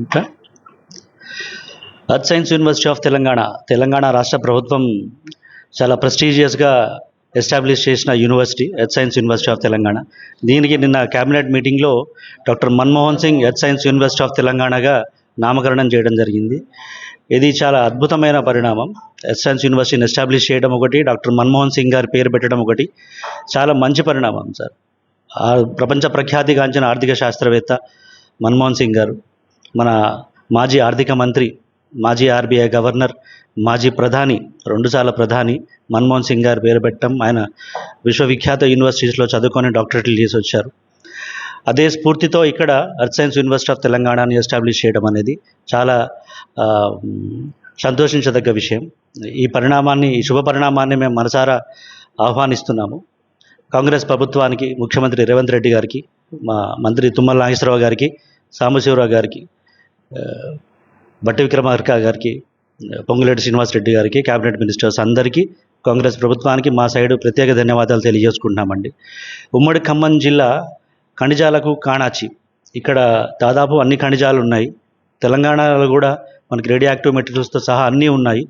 ఇంకా? Earth science university of Telangana Telangana రాష్ట్ర ప్రభుత్వం చాలా ప్రెస్టీజియస్గా ఎస్టాబ్లిష్ చేసిన university earth science university of Telangana దీనికి నిన్న క్యాబినెట్ మీటింగ్లో doctor Manmohan Singh earth science university of తెలంగాణగా నామకరణం చేయడం జరిగింది. ఇది చాలా అద్భుతమైన పరిణామం. ఎర్త్ సైన్స్ యూనివర్సిటీని ఎస్టాబ్లిష్ చేయడం ఒకటి డాక్టర్ మన్మోహన్ సింగ్ గారి పేరు పెట్టడం ఒకటి. చాలా మంచి పరిణామం సార్ ప్రపంచ ప్రఖ్యాతిగాంచిన ఆర్థిక శాస్త్రవేత్త మన్మోహన్ సింగ్ గారు మన మాజీ ఆర్థిక మంత్రి మాజీ ఆర్బీఐ గవర్నర్ మాజీ ప్రధాని రెండుసార్ల ప్రధాని మన్మోహన్ సింగ్ గారు పేరు పెట్టడం ఆయన విశ్వవిఖ్యాత యూనివర్సిటీస్లో చదువుకొని డాక్టరేట్లు చేసి వచ్చారు అదే స్ఫూర్తితో ఇక్కడ అర్త్ సైన్స్ యూనివర్సిటీ ఆఫ్ తెలంగాణని ఎస్టాబ్లిష్ చేయడం అనేది చాలా సంతోషించదగ్గ విషయం. ఈ పరిణామాన్ని ఈ శుభ పరిణామాన్ని మేము మనసారా ఆహ్వానిస్తున్నాము. కాంగ్రెస్ ప్రభుత్వానికి ముఖ్యమంత్రి రేవంత్ రెడ్డి గారికి మా మంత్రి తుమ్మల నాగేశ్వరరావు గారికి సాంబశివరావు గారికి బట్టి విక్రమార్క గారికి ఆ, పొంగులేటి శ్రీనివాసరెడ్డి గారికి కేబినెట్ మినిస్టర్స్ అందరికీ కాంగ్రెస్ ప్రభుత్వానికి మా సైడు ప్రత్యేక ధన్యవాదాలు తెలియజేసుకుంటున్నామండి. ఉమ్మడి ఖమ్మం జిల్లా ఖనిజాలకు కాణాచి. ఇక్కడ దాదాపు అన్ని ఖనిజాలు ఉన్నాయి తెలంగాణలో కూడా మనకి రేడియో యాక్టివ్ మెటీరియల్స్తో సహా అన్నీ ఉన్నాయి.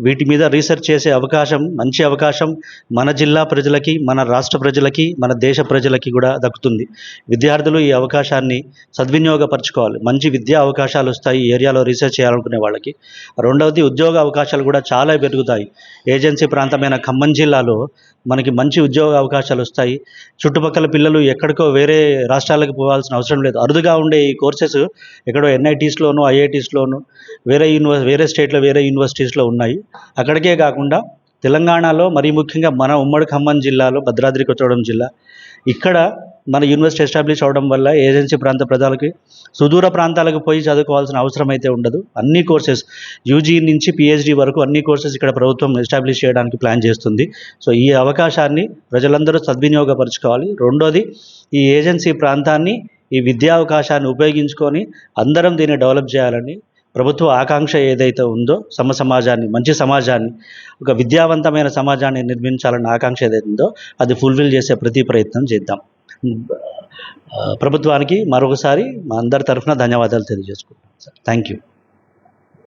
వీటి మీద రీసెర్చ్ చేసే అవకాశం మంచి అవకాశం మన జిల్లా ప్రజలకి మన రాష్ట్ర ప్రజలకి మన దేశ ప్రజలకి కూడా దక్కుతుంది. విద్యార్థులు ఈ అవకాశాన్ని సద్వినియోగపరచుకోవాలి. మంచి విద్యా అవకాశాలు వస్తాయి ఈ ఏరియాలో రీసెర్చ్ చేయాలనుకునే వాళ్ళకి. రెండవది ఉద్యోగ అవకాశాలు కూడా చాలా పెరుగుతాయి. ఏజెన్సీ ప్రాంతమైన ఖమ్మం జిల్లాలో మనకి మంచి ఉద్యోగ అవకాశాలు వస్తాయి. చుట్టుపక్కల పిల్లలు ఎక్కడికో వేరే రాష్ట్రాలకు పోవాల్సిన అవసరం లేదు. అరుదుగా ఉండే ఈ కోర్సెస్ ఎక్కడో ఎన్ఐటీస్లోను ఐఐటీస్లోను వేరే యూనివర్ వేరే స్టేట్లో వేరే యూనివర్సిటీస్లో ఉన్నాయి. అక్కడికే కాకుండా తెలంగాణలో మరీ ముఖ్యంగా మన ఉమ్మడి ఖమ్మం జిల్లాలో భద్రాద్రి కొత్తగూడెం జిల్లా. ఇక్కడ మన యూనివర్సిటీ ఎస్టాబ్లిష్ అవడం వల్ల ఏజెన్సీ ప్రాంత ప్రజలకి సుదూర ప్రాంతాలకు పోయి చదువుకోవాల్సిన అవసరం అయితే ఉండదు. అన్ని కోర్సెస్ యూజీ నుంచి పిహెచ్డి వరకు అన్ని కోర్సెస్ ఇక్కడ ప్రభుత్వం ఎస్టాబ్లిష్ చేయడానికి ప్లాన్ చేస్తుంది. సో ఈ అవకాశాన్ని ప్రజలందరూ సద్వినియోగపరచుకోవాలి. రెండోది ఈ ఏజెన్సీ ప్రాంతాన్ని ఈ విద్యా అవకాశాన్ని ఉపయోగించుకొని అందరం దీన్ని డెవలప్ చేయాలని ప్రభుత్వ ఆకాంక్ష ఏదైతే ఉందో సమ సమాజాన్ని మంచి సమాజాన్ని ఒక విద్యావంతమైన సమాజాన్ని నిర్మించాలన్న ఆకాంక్ష ఏదైతే ఉందో అది ఫుల్ఫిల్ చేసే ప్రతి ప్రయత్నం చేద్దాం. ప్రభుత్వానికి మరొకసారి మా అందరి తరఫున ధన్యవాదాలు తెలియజేసుకుంటాం సార్. Thank you